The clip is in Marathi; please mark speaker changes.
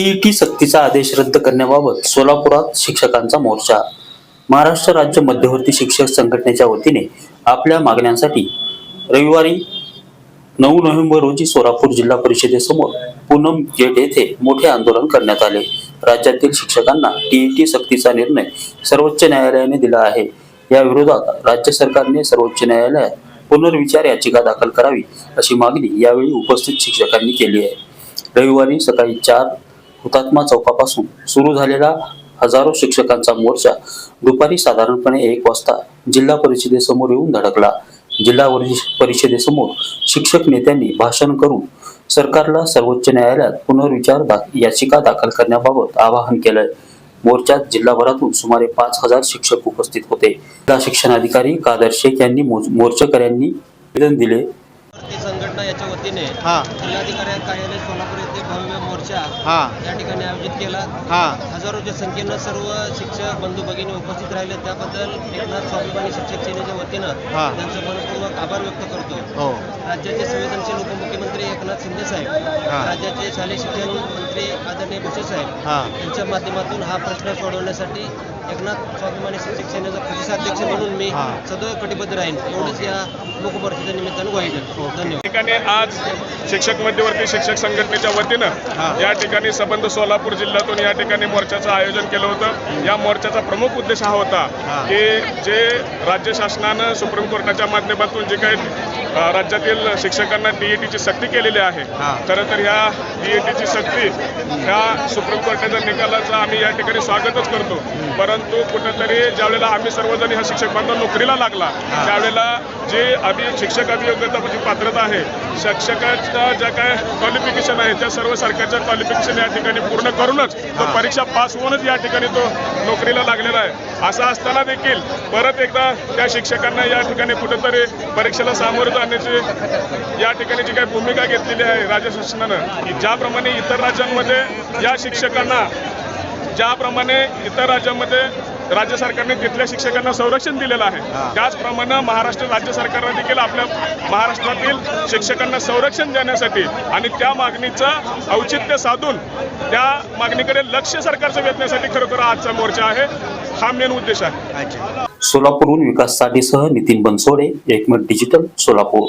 Speaker 1: टीईटी सक्तीचा आदेश रद्द करण्याबाबत सोलापुरात शिक्षकांचा मोर्चा. महाराष्ट्र राज्य मध्यवर्ती शिक्षक संघटनेच्या वतीने आपल्या मागण्यांसाठी रविवारी नऊ नोव्हेंबर रोजी सोलापूर जिल्हा परिषदेसमोर पूनम गेट येथे मोठे आंदोलन करण्यात आले. राज्यातील शिक्षकांना टीईटी सक्तीचा निर्णय सर्वोच्च न्यायालयाने दिला आहे. या विरोधात राज्य सरकारने सर्वोच्च न्यायालयात पुनर्विचार याचिका दाखल करावी अशी मागणी यावेळी उपस्थित शिक्षकांनी केली आहे. रविवारी सकाळी चार हुतात्मा चौकापासून सुरू झालेला हजारो शिक्षकांचा मोर्चा दुपारी साधारणपणे एक वाजता जिल्हा परिषदेसमोर येऊन धडकला. जिल्हा परिषदेसमोर शिक्षक नेत्यांनी भाषण करून सरकारला सर्वोच्च न्यायालयात पुनर्विचार दा याचिका दाखल करण्याबाबत आवाहन केलंय. मोर्चात जिल्हाभरातून सुमारे पाच हजार शिक्षक उपस्थित होते. जिल्हा शिक्षणाधिकारी कादर शेख यांनी मोर्चेकऱ्यांनी निवेदन दिले.
Speaker 2: याच्या वतीने
Speaker 3: हा.
Speaker 2: जिल्हाधिकारी कार्यालय सोलापूर येथे भव्य मोर्चा
Speaker 3: हा.
Speaker 2: या ठिकाणी आयोजित केला.
Speaker 3: हा.
Speaker 2: हजारोच्या संख्येनं सर्व शिक्षक बंधू भगिनी उपस्थित राहिले त्याबद्दल एकनाथ स्वाभिमानी शिक्षक सेनेच्या वतीनं
Speaker 3: हा.
Speaker 2: त्यांचं मनपूर्वक आभार व्यक्त करतो.
Speaker 3: हो.
Speaker 2: राज्याचे संवेदनशील उपमुख्यमंत्री एकनाथ शिंदे साहेब
Speaker 3: हा.
Speaker 2: राज्याचे शालेय शिक्षण मंत्री आदरणीय भुसे साहेब
Speaker 3: हा.
Speaker 2: यांच्या माध्यमातून हा प्रश्न सोडवण्यासाठी एकनाथ स्वाभिमानी शिक्षक सेनेचा प्रदेशाध्यक्ष म्हणून मी
Speaker 3: हा.
Speaker 2: सदैव कटिबद्ध राहीन. एवढंच या लोकभरतीच्या निमित्तानं ग्वाही देतो धन्यवाद.
Speaker 4: ठिकाणी आज शिक्षक मध्यवर्ती शिक्षक संघटनेच्या वतीनं. या ठिकाणी संबंध सोलापूर जिल्ह्यातून या ठिकाणी मोर्चाचं आयोजन केलं होतं या मोर्चाचा प्रमुख उद्देश हा होता. की जे राज्य शासनानं सुप्रीम कोर्टाच्या माध्यमातून जे काही राज्यातील शिक्षकांना टीईटीची सक्ती केलेली आहे. खरं तर ह्या टीईटीची सक्ती ह्या सुप्रीम कोर्टाच्या निकालाचं आम्ही या ठिकाणी स्वागतच करतो परंतु कुठेतरी ज्यावेळेला आम्ही सर्वजण ह्या शिक्षक बांधव नोकरीला लागला. त्यावेळेला जे अभि शिक्षक अभियोग्यता जी पात्रता आहे शिक्षकाच्या ज्या काय क्वालिफिकेशन आहे त्या सर्व सरकारच्या क्वालिफिकेशन या ठिकाणी पूर्ण करूनच तो. परीक्षा पास होऊनच या ठिकाणी तो नोकरीला लागलेला आहे असं असताना देखील परत एकदा त्या शिक्षकांना या ठिकाणी कुठेतरी परीक्षेला सामोरं जाण्याची या ठिकाणी जी काही भूमिका घेतलेली आहे राज्य शासनानं की ज्याप्रमाणे इतर राज्यांमध्ये या शिक्षकांना ज्याप्रमाणे इतर राज्यामध्ये राज्य सरकारने तिथल्या शिक्षकांना संरक्षण दिलेलं आहे. त्याचप्रमाणे महाराष्ट्र राज्य सरकारने देखील आपल्या महाराष्ट्रातील शिक्षकांना संरक्षण देण्यासाठी आणि त्या मागणीचं औचित्य साधून त्या मागणीकडे लक्ष सरकारचं वेधण्यासाठी खरोखर आजचा मोर्चा आहे. हा मेन उद्देश आहे.
Speaker 1: सोलापूरहून विकास साठीसह Nitin Bansode Ekmat digital Solapur.